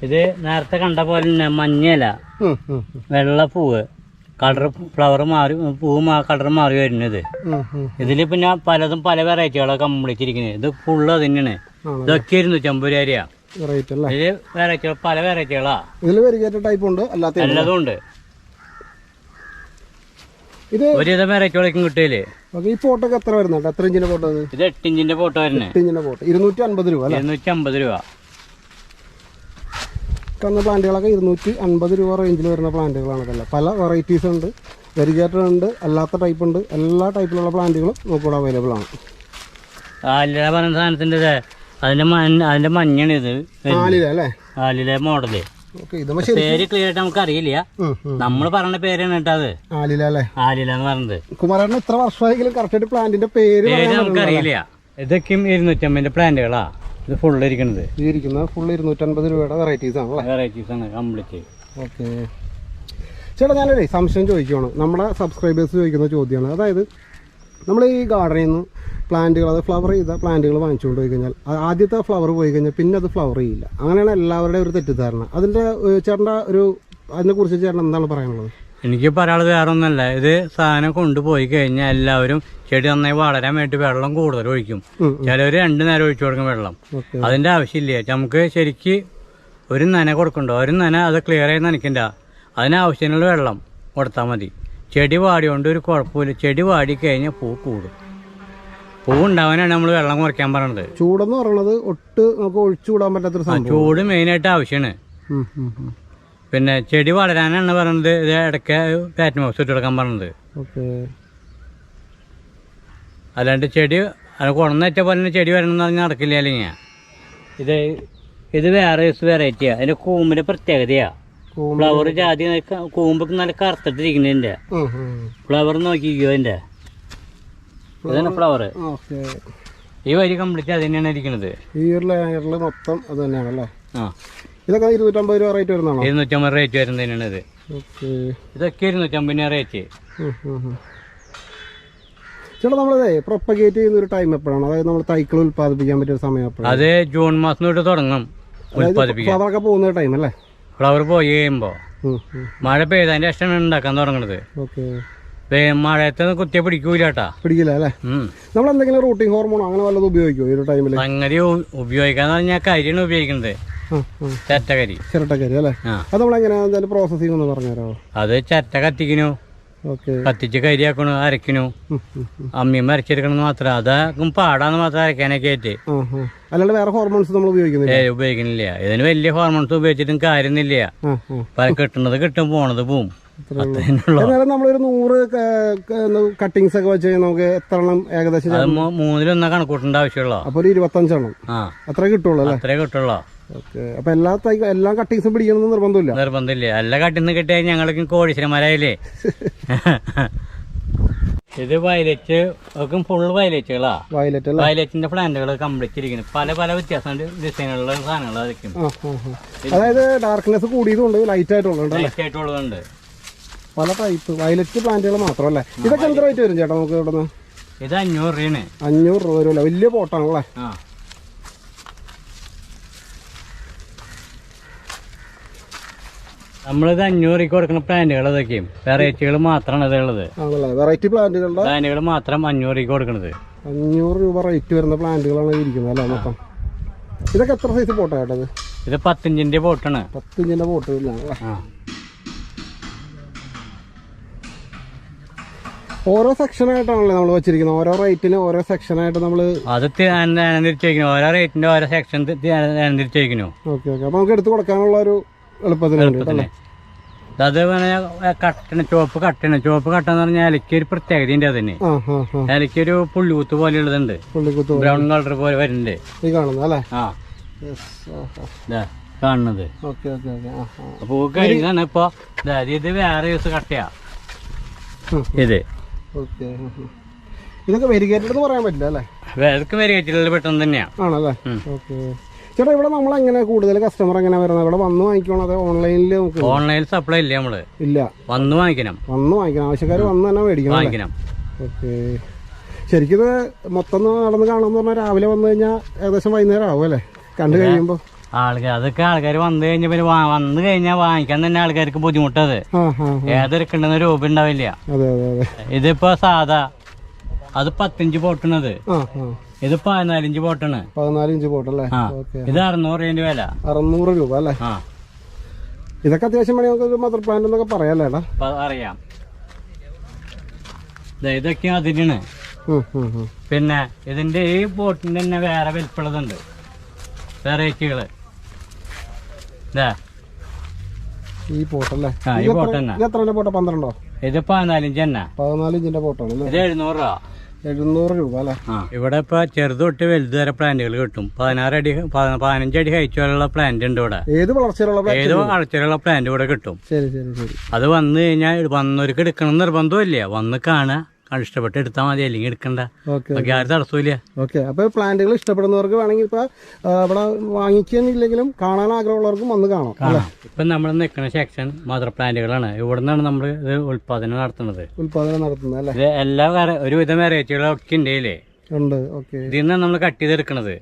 ഇത് നേരത്തെ കണ്ട പോലെ തന്നെ മഞ്ഞല വെള്ള പൂവ് കളർ ഫ്ലവർ മാറി പൂവ് കളർ മാറി വരുന്നത്. ഇതിൽ പിന്നെ പലതും പല വെറൈറ്റികളൊക്കെ കംപ്ലീറ്റ് ഇരിക്കുന്നത് ഇത് ഫുള്ള് തന്നെയാണ് ഇതൊക്കെ ഇരുന്നൂറ്റമ്പത് രൂപ റേറ്റ് അല്ലേ? ഇതിൽ വെറൈറ്റികൾ പല വെറൈറ്റികളാ ഇതിൽ വെരിഗേറ്റഡ് ടൈപ്പ് ഉണ്ട് അല്ലാത്ത എല്ലാതും ഉണ്ട്. ഇത് ഒരുവിധം വെറൈറ്റികളൊക്കെ കിട്ടിയില്ലേ? ഓക്കെ ഈ ഫോട്ടോക്ക് എത്ര വരുന്നുണ്ട്? എത്ര ഇഞ്ചിന്റെ ഫോട്ടോ ആണ് ഇത്? എട്ട് ഇഞ്ചിന്റെ ഫോട്ടോ വരുന്നത് എട്ട് ഇഞ്ചിന്റെ ഫോട്ടോ ഇരുന്നൂറ്റി അൻപത് രൂപ അല്ലേ? ഇരുന്നൂറ്റി അമ്പത് രൂപ. തന്ന പ്ലാന്റുകളൊക്കെ ഇരുന്നൂറ്റി അൻപത് രൂപ റേഞ്ചിൽ വരുന്ന പ്ലാന്റുകളാണ് ഇതെല്ലാം പല വെറൈറ്റീസ് ഉണ്ട് വെരിഗേറ്റഡ് ഉണ്ട് അല്ലാത്ത ടൈപ്പ് ഉണ്ട്. എല്ലാ ടൈപ്പിലുള്ള പ്ലാന്റുകളും നമുക്കിവിടെ അവൈലബിൾ ആണ്. ഇത് അതിന്റെ മഞ്ഞ അതിന്റെ മഞ്ഞാണ് ഇത് ആലിലെ മോഡൽ പേര് ക്ലിയർ ആയിട്ട് നമുക്ക് അറിയില്ല. നമ്മൾ പറഞ്ഞ പേരാണ് കേട്ടോ അത്. ആലില അല്ലേ? ആലില എന്ന് പറഞ്ഞത്. കുമാരേട്ടൻ ഇത്ര വർഷമായെങ്കിലും കറക്റ്റായിട്ട് പ്ലാന്റിന്റെ പേര് പേര് നമുക്ക് അറിയില്ല ഇതൊക്കെയും ഇരുന്നൂറ്റമ്പതിന്റെ പ്ലാന്റുകളാ ഇത് ഫുള്ള് ഇരിക്കുന്നത് ഈ ഇരിക്കുന്ന ഫുൾ ഇരുന്നൂറ്റൻപത് രൂപയുടെ വെറൈറ്റീസ് ആണല്ലേ വെറൈറ്റീസ് ആണ് കംപ്ലീറ്റ് ഓക്കെ ചേട്ടാ ഞാനൊരു സംശയം ചോദിക്കുകയാണ് നമ്മുടെ സബ്സ്ക്രൈബേഴ്സ് ചോദിക്കുന്ന ചോദ്യമാണ്. അതായത് നമ്മൾ ഈ ഗാർഡനിൽ നിന്ന് പ്ലാന്റുകൾ അത് ഫ്ലവർ ചെയ്ത പ്ലാന്റുകൾ വാങ്ങിച്ചുകൊണ്ട് പോയി കഴിഞ്ഞാൽ ആദ്യത്തെ ഫ്ലവർ പോയി കഴിഞ്ഞാൽ പിന്നെ അത് ഫ്ലവർ ചെയ്യില്ല. അങ്ങനെയാണ് എല്ലാവരുടെയും ഒരു തെറ്റിദ്ധാരണ. അതിന്റെ ചേട്ടന്റെ ഒരു അതിനെക്കുറിച്ച് ചേട്ടൻ എന്താണ് പറയാനുള്ളത്? എനിക്ക് പറയാനുള്ളത് വേറെ ഒന്നല്ല ഇത് സാധനം കൊണ്ടുപോയി കഴിഞ്ഞാൽ എല്ലാവരും ചെടി നന്നായി വളരാൻ വേണ്ടി വെള്ളം കൂടുതൽ ഒഴിക്കും. ചിലവർ രണ്ടു നേരം ഒഴിച്ചു കൊടുക്കും വെള്ളം. അതിന്റെ അതിന്റെ ആവശ്യമില്ല. നമുക്ക് ശരിക്ക് ഒരു നന കൊടുക്കണ്ടോ? ഒരു നന അത് ക്ലിയർ ആയി നനയ്ക്കണ്ട. അതിനാവശ്യത്തിനുള്ള വെള്ളം കൊടുത്താൽ മതി. ചെടി വാടിയോണ്ട് ഒരു കുഴപ്പമില്ല. ചെടി വാടി കഴിഞ്ഞാൽ പൂ കൂടും. പൂ ഉണ്ടാവാനാണ് നമ്മൾ വെള്ളം കുറയ്ക്കാൻ പറയണത് ചൂടെന്ന് പറയുന്നത് ഒട്ട് നമുക്ക് ഒഴിച്ചുകൂടാൻ പറ്റാത്തൊരു ആ, സംഭവം. ചൂട് മെയിനായിട്ട് ആവശ്യമാണ് ഉം, ഉം, ഉം. പിന്നെ ചെടി വളരാനാണ് പറയണത് ഇത് ഇടയ്ക്ക് പാറ്റ് ബോക്സ് ഇട്ട് കൊടുക്കാൻ പറഞ്ഞത്. ഓക്കെ. അല്ലാണ്ട് ചെടി അത് കൊണ്ടുവന്ന് പോലെ തന്നെ ചെടി വരണം എന്ന് പറഞ്ഞാൽ നടക്കില്ല അല്ലെങ്കിൽ. ഇത് ഇത് വേറെ വെറൈറ്റിയാണ് അതിന്റെ കൂമ്പിന്റെ പ്രത്യേകതയാ. കൂമ്പ്. ഫ്ലവർ ജാതി കൂമ്പൊക്കെ നല്ല കറുത്തിട്ടിരിക്കുന്നതിന്റെ. ഫ്ലവർ നോക്കിക്കോ അതിന്റെ ഇതാണ് ഫ്ലവർ ഈ വരി കംപ്ലീറ്റ് അത് തന്നെയാണ് ഇരിക്കുന്നത് ഈ ലെയറിൽ മൊത്തം അത് തന്നെയാണല്ലേ? ആ. ഇതൊക്കെ ഇരുന്നൂറ്റമ്പത് രൂപ റേറ്റ് വരുന്നതാണോ? ഇരുന്നൂറ്റമ്പത് റേറ്റ് വരുന്നതിനാണ് ഇത്. ഇതൊക്കെ ഇരുന്നൂറ്റമ്പതിന് റേറ്റ് ചേട്ടാ നമ്മളതേ പ്രൊപ്പഗേറ്റ് ചെയ്യുന്ന ഒരു ടൈം എപ്പോഴാണ്? അതായത് നമ്മൾ തൈക്കൾ ഉൽപ്പാദിപ്പിക്കാൻ പറ്റിയ സമയം അത് ജൂൺ മാസം തൊട്ട് തുടങ്ങും ഉൽപ്പാദിപ്പിക്കാൻ. ഫ്ലവറൊക്കെ പോകുന്ന ടൈം അല്ലേ? ഫ്ലവർ പോയി കഴിയുമ്പോൾ മഴ പെയ്തതിന്റെ ശേഷമാണ് ഉണ്ടാക്കാൻ തുടങ്ങണത്. മഴയത്ത് കുത്തിയെ പിടിക്കൂലാട്ടാ. പിടിക്കില്ല അല്ലേ? നമ്മൾ എന്തെങ്കിലും അങ്ങനെ വല്ലതും ഉപയോഗിക്കോ ഈ ടൈമിൽ സംഗതി ഉപയോഗിക്കാന്ന് പറഞ്ഞാൽ കരിയാണ് ഉപയോഗിക്കുന്നത് ചെറ്റകരി ചിരട്ടക്കരി. അല്ലേ? അത് ചെറ്റ പറഞ്ഞുതരാമോ അത് കത്തിക്കണു. ഓക്കെ കത്തിച്ച് കരിയാക്കണു അരക്കണു അമ്മിയും അരച്ചെടുക്കണമെന്ന് മാത്രം. അതാക്കും പാടാന്ന് മാത്രം അരക്കാനൊക്കെ ആയിട്ട് അല്ലാണ്ട് വേറെ ഹോർമോൺസ് നമ്മൾ ഉപയോഗിക്കുന്നില്ല? ഉപയോഗിക്കുന്നില്ല. ഇതിന് വലിയ ഹോർമോൺസ് ഉപയോഗിച്ചിട്ടും കാര്യമൊന്നുമില്ല. കിട്ടുന്നത് കിട്ടും പോണത് പോവും. നമ്മളൊരു നൂറ് കട്ടിങ്സ് ഒക്കെ വെച്ച് നമുക്ക് എത്ര എണ്ണം ഏകദേശം മൂന്നിലൊന്നാ കണക്കൂട്ടേണ്ട ആവശ്യമുള്ളൂ? അപ്പൊ ഒരു ഇരുപത്തഞ്ചെണ്ണം. അത്ര കിട്ടുള്ളൂ അല്ലേ? അത്രേ കിട്ടുള്ളൂ? ഓക്കെ. അപ്പൊ എല്ലാ തൈ എല്ലാ കട്ടിങ്സും പിടിക്കണമെന്ന് നിർബന്ധമില്ല? നിർബന്ധമില്ല. എല്ലാ കട്ടിന്ന് കിട്ടിയാൽ ഞങ്ങൾക്ക് കോടീശ്വരന്മാരായില്ലേ? ഇത് വയലറ്റ് ഒക്കെ ഫുൾ വയലറ്റുകളാ വയലറ്റ് വയലറ്റിന്റെ പ്ലാന്റുകൾ കംപ്ലീറ്റ് ഇരിക്കുന്നു. പല പല വ്യത്യാസമുണ്ട്. ഡിസൈനുള്ള സാധനങ്ങളായിരിക്കും അതായത് ഡാർക്ക്നെസ് കൂടിയതുകൊണ്ട് ലൈറ്റ് ആയിട്ടുള്ളത് ലൈറ്റ് ആയിട്ടുള്ളതുണ്ട് പല ടൈപ്പ് വയലറ്റ് പ്ലാന്റുകൾ മാത്രമല്ലേ? ഇതൊക്കെ എന്ത് റേറ്റ് വരും ചേട്ടാ നമുക്ക് ഇവിടെ ഇത് അഞ്ഞൂറ് രൂപയാണ്. അഞ്ഞൂറ് രൂപ വരുമല്ലോ വലിയ പോട്ടാണല്ലേ? നമ്മളിത് അഞ്ഞൂറ് കൊടുക്കുന്ന പ്ലാന്റുകൾ ഇതൊക്കെയും വെറൈറ്റികൾ മാത്രമാണ് ഇതുള്ളത് ആണല്ലേ? വെറൈറ്റി പ്ലാന്റുകളുടെ പ്ലാന്റുകൾ മാത്രം അഞ്ഞൂറ് കൊടുക്കുന്നത് അഞ്ഞൂറ് രൂപ റേറ്റ് വരുന്ന പ്ലാന്റുകളാണ് ഇരിക്കുന്നത് അല്ലേ മൊത്തം? ഇതൊക്കെ എത്ര സൈസ് പോട്ടാട്ടത് ഇത്? പത്തിഞ്ചിന്റെ പോട്ടാണ്. പത്തിഞ്ചിന്റെ ആ. ഓരോ സെക്ഷനായിട്ടാണല്ലേ നമ്മൾ വെച്ചിരിക്കുന്നത്? ഓരോ റേറ്റിന് ഓരോ സെക്ഷനായിട്ട് നമ്മൾ അത് തിരിച്ചു ഓരോ റേറ്റിന്റെ ഓരോ സെക്ഷൻ തിരിച്ചു ഓക്കെ ഓക്കെ. അപ്പോൾ നമുക്ക് എടുത്തു കൊടുക്കാനുള്ള ഒരു എളുപ്പത്തിന് കട്ടണ ചുവപ്പ് കട്ടണ ചുവപ്പ് കട്ടെന്ന് പറഞ്ഞാൽ ഇലയ്ക്ക് ഒരു പ്രത്യേകത ഉണ്ട് അതിന് ഇലയ്ക്ക് ഒരു പുള്ളികുത്ത് പോലെയുള്ളതുണ്ട്. പുള്ളിക്കുത്ത് ബ്രൗൺ കളർ പോലെ വരുന്നുണ്ട്. കാണുന്നത് ആ. അപ്പൊ കഴിഞ്ഞാണ് ഇപ്പൊ. ഇത് വേറെ ദിവസം കട്ടയാ. ഇത്. ഇതൊക്കെ വെരിഗേറ്റഡ് എന്ന് പറയാൻ പറ്റില്ല അല്ലേ? വേറെ വരികറ്റിലുള്ള പെട്ടെന്ന് തന്നെയാ. ആണല്ലേ. ഓക്കെ. ചേട്ടാ ഇവിടെ നമ്മൾ എങ്ങനെ കൂടുതൽ കസ്റ്റമർ എങ്ങനെ വരുന്നത്? ഇവിടെ വന്ന് വാങ്ങിക്കണം അതെ ഓൺലൈനിൽ നമുക്ക് ഓൺലൈനിൽ സപ്ലൈ ഇല്ല നമ്മൾ. ഇല്ല. വന്ന് വാങ്ങിക്കണം. വന്ന് വാങ്ങിക്കണം. ആവശ്യക്കാർ വന്ന് തന്നെ മേടിക്കണം വാങ്ങിക്കണം. ഓക്കെ. ശരിക്കും മൊത്തം നടന്ന് കാണാന്ന് പറഞ്ഞാൽ രാവിലെ വന്നു കഴിഞ്ഞാൽ ഏകദേശം വൈകുന്നേരം ആവും അല്ലേ? കണ്ടു കഴിയുമ്പോൾ ആൾക്കാർ അതൊക്കെ ആൾക്കാർ വന്നു കഴിഞ്ഞാൽ പിന്നെ വന്ന് കഴിഞ്ഞാൽ വാങ്ങിക്കാൻ തന്നെ ആൾക്കാർക്ക് ബുദ്ധിമുട്ടത് ഏതൊരുക്കുണ്ടെന്ന് രൂപ ഉണ്ടാവില്ല. ഇതിപ്പോ സാധാ അത് പത്തിഞ്ച് പോട്ടണത് ഇത് പതിനാലിഞ്ച് പോട്ടാണ്. പതിനാല് ഇഞ്ച് ഓക്കെ. ഇത് അറുന്നൂറ് രൂപ വില. അറുന്നൂറ് രൂപ അല്ലേ? ഇതൊക്കെ അത്യാവശ്യം മണി നമുക്ക് മദർ പ്ലാന്റ് എന്നൊക്കെ പറയാല്ലേ അറിയാം. ഇതൊക്കെ അതിനാണ്. പിന്നെ ഇതിന്റെ ഈ ബോട്ടിന്റെ തന്നെ വേറെ വലിപ്പുള്ളതുണ്ട്. വെറൈറ്റികൾ. ഈ പോട്ടല്ലേ ആ ഈ ബോട്ട് തന്നെ. എത്ര പന്ത്രണ്ടോ? ഇത് പതിനാലിഞ്ച് തന്നെ. പതിനാലിഞ്ചിന്റെ ബോട്ടാണ് ഇത് എഴുന്നൂറ് രൂപ. എഴുന്നൂറ് രൂപ അല്ലേ? ആ. ഇവിടെ ഇപ്പൊ ചെറുത് തൊട്ട് വലുത് വരെ പ്ലാന്റുകൾ കിട്ടും. പതിനാറ് അടി പതിനഞ്ച് അടി ഹൈറ്റ് വരെയുള്ള പ്ലാന്റ് ഉണ്ട് ഇവിടെ. ഏത് വളർച്ചയിലുള്ള ഏത് വളർച്ചയിലുള്ള പ്ലാന്റ് ഇവിടെ കിട്ടും. ശരി ശരി ശരി. അത് വന്നു കഴിഞ്ഞാൽ വന്നവർക്ക് എടുക്കണം നിർബന്ധമില്ല വന്ന് കാണുക. കണ്ട് ഇഷ്ടപ്പെട്ട്. എടുത്താൽ മതി അല്ലെങ്കിൽ എടുക്കണ്ട. ഓക്കെ ആരും തടസ്സമില്ല ഓക്കെ അപ്പോൾ പ്ലാന്റുകൾ ഇഷ്ടപ്പെടുന്നവർക്ക് വേണമെങ്കിൽ ഇപ്പോൾ ഇവിടെ വാങ്ങിക്കുന്നില്ലെങ്കിലും കാണാൻ ആഗ്രഹമുള്ളവർക്കും വന്ന് കാണാം ഇപ്പൊ ഇപ്പം നമ്മൾ നിൽക്കുന്ന സെക്ഷൻ മദർ പ്ലാന്റുകളാണ് ഇവിടെ നിന്നാണ് നമ്മൾ ഇത് ഉൽപാദനം നടത്തുന്നത്. ഉൽപാദനം നടത്തുന്നത് അല്ലേ? എല്ലാ ഒരുവിധം വെറൈറ്റികളൊക്കെ ഉണ്ടല്ലേ ഉണ്ട് ഓക്കെ. ഇതിൽ നിന്നാണ് നമ്മൾ കട്ട് ചെയ്തെടുക്കണത്.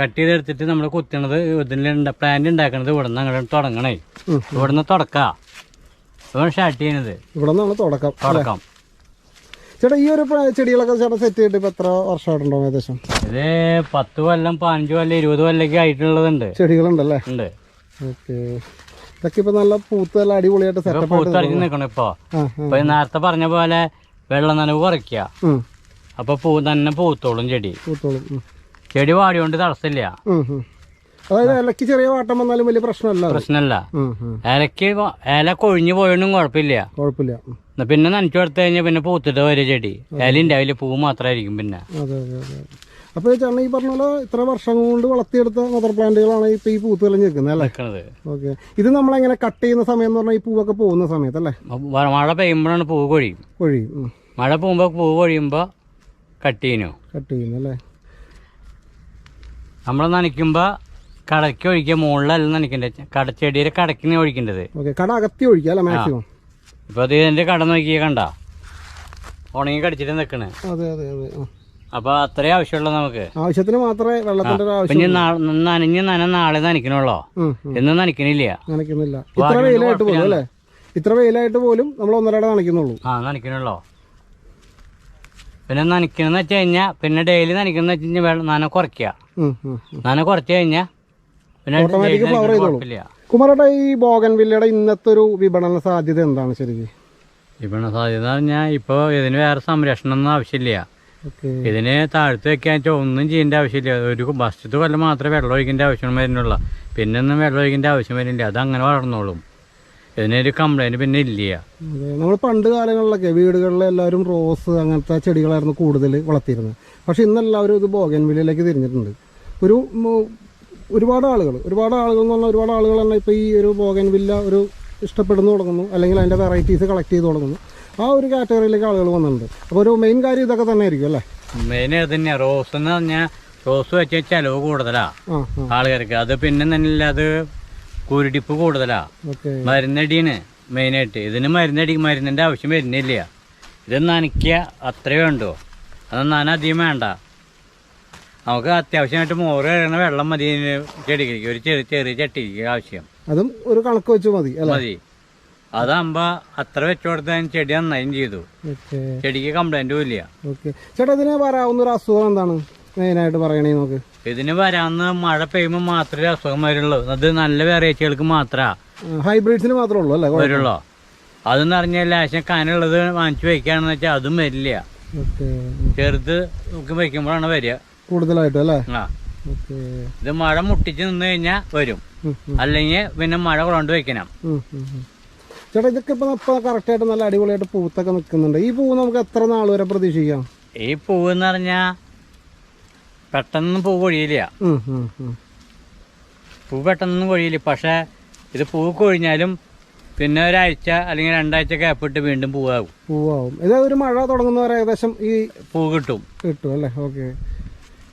കട്ട് ചെയ്തെടുത്തിട്ട് നമ്മൾ കുത്തണത് ഇതിൽ പ്ലാന്റ് ഉണ്ടാക്കണത് ഇവിടെ നിന്ന് അങ്ങോട്ട് തുടങ്ങണേ. ഇവിടെ നിന്ന് തുടക്കാം. ഇവിടെ സ്റ്റാർട്ട് ചെയ്യണത്. ഇവിടെ നിന്നാണ് തുടക്കം തുടക്കം. ചേട്ടാ ഈ ഒരു ചെടികളൊക്കെ ചേട്ടാ സെറ്റ് ചെയ്തിട്ട് ഇപ്പൊ എത്ര വർഷമായിട്ടുണ്ടോ ഏകദേശം? ഇത് പത്ത് കൊല്ലം പതിനഞ്ച് കൊല്ലം ഇരുപത് കൊല്ലൊക്കെ ആയിട്ടുള്ളതുണ്ട്. ചെടികളുണ്ടല്ലേ? ഉണ്ട്. ഓക്കെ. ഇതൊക്കെ ഇപ്പൊ നല്ല പൂത്ത് നല്ല അടിപൊളിയായിട്ട് സെറ്റപ്പ് നിൽക്കണം ഇപ്പൊ. നേരത്തെ പറഞ്ഞ പോലെ വെള്ളം നനവ് കുറയ്ക്കുക. അപ്പൊ പൂ തന്നെ പൂത്തോളും ചെടി. പൂത്തോളും ചെടി വാടിയോണ്ട് തടസ്സമില്ല. അതായത് ഇലക്ക് ചെറിയ വാട്ടം വന്നാലും വലിയ പ്രശ്നമല്ല പ്രശ്നമല്ല. ഇലക്ക് ഇല കൊഴിഞ്ഞു പോയോണ്ടും കുഴപ്പമില്ല. കുഴപ്പമില്ല എന്നാ പിന്നെ നനച്ചു കൊടുത്തു കഴിഞ്ഞാൽ പിന്നെ പൂത്തിട്ട് വരും ചെടി. ഇല ഉണ്ടാവില്ല പൂ മാത്രമായിരിക്കും പിന്നെ. അതെ അതെ അതെ അപ്പോൾ ചേട്ടൻ ഈ പറഞ്ഞ പോലെ ഇത്ര വർഷം കൊണ്ട് വളർത്തിയെടുത്ത മദർ പ്ലാന്റുകളാണ് ഇപ്പൊ ഈ പൂത്ത് തെളിഞ്ഞ് നിൽക്കുന്നത് അല്ലേ? നിൽക്കണത്. ഓക്കെ. ഇത് നമ്മളെങ്ങനെ കട്ട് ചെയ്യുന്ന സമയം എന്ന് പറഞ്ഞാൽ ഈ പൂവൊക്കെ പോകുന്ന സമയത്തല്ലേ അല്ലെ? മഴ പെയ്യുമ്പോഴാണ് പൂ കൊഴിയും. കൊഴിയും മഴ പോകുമ്പോൾ പൂ കൊഴിയുമ്പോൾ കട്ട് ചെയ്യുന്നു. കട്ട് ചെയ്യുന്നു അല്ലേ? നമ്മൾ നനയ്ക്കുമ്പോൾ കടയ്ക്ക് ഒഴിക്കുക മുകളിലല്ല നനയ്ക്കേണ്ടത്. കടച്ചെടിയുടെ കടക്കിനെ ഒഴിക്കേണ്ടത്. ഓക്കെ കട അകത്തി ഒഴിക്കുക അല്ലേ മാക്സിമം ഇപ്പോൾ അത് എന്റെ കട നോക്കിയേ കണ്ട? ഉണങ്ങി കടിച്ചിട്ട് നിക്കണേ. അതെ അതെ അതെ അപ്പൊ അത്രേ ആവശ്യമുള്ളൂ നമുക്ക്. ആവശ്യത്തിന് മാത്രമേ വെള്ളത്തിന്റെ ഒരു ആവശ്യം പിന്നെ നനഞ്ഞ നന നാളെ നനിക്കണുള്ളോ. എന്ന് നനയ്ക്കണില്ല. നനയ്ക്കുന്നില്ല. ഇത്ര വെയിലായിട്ട് പോലും അല്ലേ? ഇത്ര വെയിലായിട്ട് പോലും നമ്മൾ ഒന്നരാടെ നനയ്ക്കുന്നുള്ളൂ. ആ നനിക്കണുള്ളോ പിന്നെ നനയ്ക്കണമെന്ന് വെച്ച് കഴിഞ്ഞാൽ പിന്നെ ഡെയിലി നനയ്ക്കണമെന്ന് വെച്ച് കഴിഞ്ഞാൽ നന കുറയ്ക്കുക. നന കുറച്ച് കഴിഞ്ഞാ പിന്നെ. കുഴപ്പമില്ല. കുമാരേട്ടാ ഈ ബോഗൻ വില്ലയുടെ ഇന്നത്തെ ഒരു വിപണന സാധ്യത എന്താണ് ശരിക്കും? വിപണന സാധ്യത ഞാൻ ഇപ്പോൾ ഇതിന് വേറെ സംരക്ഷണം ഒന്നും ആവശ്യമില്ല. ഇതിനെ താഴ്ത്ത് വെച്ചാൽ ഒന്നും ചെയ്യേണ്ട ആവശ്യമില്ല. ഒരു ഫസ്റ്റത്തെ കൊല്ലം മാത്രമേ വെള്ളം ഒഴിക്കേണ്ട ആവശ്യം വരുന്നുള്ളൂ. പിന്നെ ഒന്നും വെള്ളം ഒഴിക്കേണ്ട ആവശ്യം വരുന്നില്ല. അത് അങ്ങനെ വളർന്നോളും. ഇതിനൊരു കംപ്ലൈന്റ് പിന്നെ ഇല്ല. നമ്മൾ പണ്ട് കാലങ്ങളിലൊക്കെ വീടുകളിൽ എല്ലാവരും റോസ് അങ്ങനത്തെ ചെടികളായിരുന്നു കൂടുതൽ വളർത്തിയിരുന്നത്. പക്ഷെ ഇന്നെല്ലാവരും ഇത് ബോഗൻവില്ലയിലേക്ക് തിരിഞ്ഞിട്ടുണ്ട്. ഒരു ഒരുപാട് ആളുകൾ. ഒരുപാട് ആളുകൾ എന്ന് പറഞ്ഞാൽ ഒരുപാട് ആളുകൾ തന്നെ ഇപ്പോൾ ഈ ഒരു ബോഗൻ വില്ല ഒരു ഇഷ്ടപ്പെടുന്നു തുടങ്ങുന്നു. അല്ലെങ്കിൽ അതിന്റെ വെറൈറ്റീസ് കളക്ട് ചെയ്ത് തുടങ്ങുന്നു. ആ ഒരു കാറ്റഗറിയിലേക്ക് ആളുകൾ വന്നിട്ടുണ്ട്. അപ്പോൾ ഒരു മെയിൻ കാര്യം ഇതൊക്കെ തന്നെ ആയിരിക്കും അല്ലേ? മെയിൻ അത് തന്നെയാണ് റോസ് എന്ന് പറഞ്ഞാൽ റോസ് വെച്ച് ചിലവ് കൂടുതലാണ് ആ ആ. ആൾക്കാർക്ക് അത് പിന്നെ തന്നെയില്ല അത് കുരുടിപ്പ് കൂടുതലാണ് മരുന്നടീന് മരുന്നടിയാണ് മെയിനായിട്ട് ഇതിന് മരുന്നടി മരുന്നിന്റെ ആവശ്യം വരുന്നില്ല. ഇത് നനയ്ക്കുക അത്രയേ ഉണ്ടോ അത് നന അധികം വേണ്ട. നമുക്ക് അത്യാവശ്യമായിട്ട് മോറ് കഴിയുന്ന വെള്ളം മതി. ചെടിക്ക് ഒരു ചെറിയ ചെറിയ ചട്ടിക്ക് ആവശ്യം. അതും ഒരു കണക്ക് വെച്ച് മതി മതി. അതാകുമ്പോ അത്ര വെച്ചു കൊടുത്താൽ ചെടി നന്നായും ചെയ്തു. ചെടിക്ക് കംപ്ലൈന്റും ഇല്ല. ചേട്ടാ ഇതിന് വരാവുന്ന ഒരു അസുഖം എന്താണ്? മെയിനായിട്ട് പറയണേ നമുക്ക്. ഇതിന് വരാവുന്ന മഴ പെയ്യുമ്പോൾ മാത്രമേ അസുഖം വരുള്ളൂ. അത് നല്ല വെറൈറ്റികൾക്ക് മാത്രാ. ഹൈബ്രിഡ്സിന് മാത്രമേ ഉള്ളൂ അല്ലേ? വരുള്ളൂ. അതെന്ന് പറഞ്ഞാൽ ലാശം കനുള്ളത് വാങ്ങിച്ചു വെക്കുകയാണെന്ന് വെച്ചാൽ അതും വരില്ല. ചെറുത് നമുക്ക് വയ്ക്കുമ്പോഴാണ് വരിക. കൂടുതലായിട്ടും അല്ലേ? ആ. ഓക്കെ. ഇത് മഴ മുട്ടിച്ച് നിന്ന് കഴിഞ്ഞാ വരും. അല്ലെങ്കിൽ പിന്നെ മഴ കൊണ്ട് വെക്കണം. ചേട്ടാ ഇതൊക്കെ ഇപ്പൊ ഇപ്പൊ കറക്റ്റായിട്ട് നല്ല അടിപൊളിയായിട്ട് പൂത്തൊക്കെ നിൽക്കുന്നുണ്ട് ഈ പൂവ് നമുക്ക് എത്ര നാൾ വരെ പ്രതീക്ഷിക്കാം? ഈ പൂവ് എന്ന് പറഞ്ഞാ പെട്ടെന്ന് പൂ കൊഴിയില്ല. പൂ പെട്ടെന്ന് കൊഴിയില്ല. പക്ഷേ ഇത് പൂ കൊഴിഞ്ഞാലും പിന്നെ ഒരാഴ്ച അല്ലെങ്കിൽ രണ്ടാഴ്ച ഗ്യാപ്പിട്ട് വീണ്ടും പൂവാകും. പൂവാകും. ഇത് ഒരു മഴ തുടങ്ങുന്നവരെ ഏകദേശം ഈ പൂ കിട്ടും. കിട്ടും അല്ലേ? ഓക്കെ.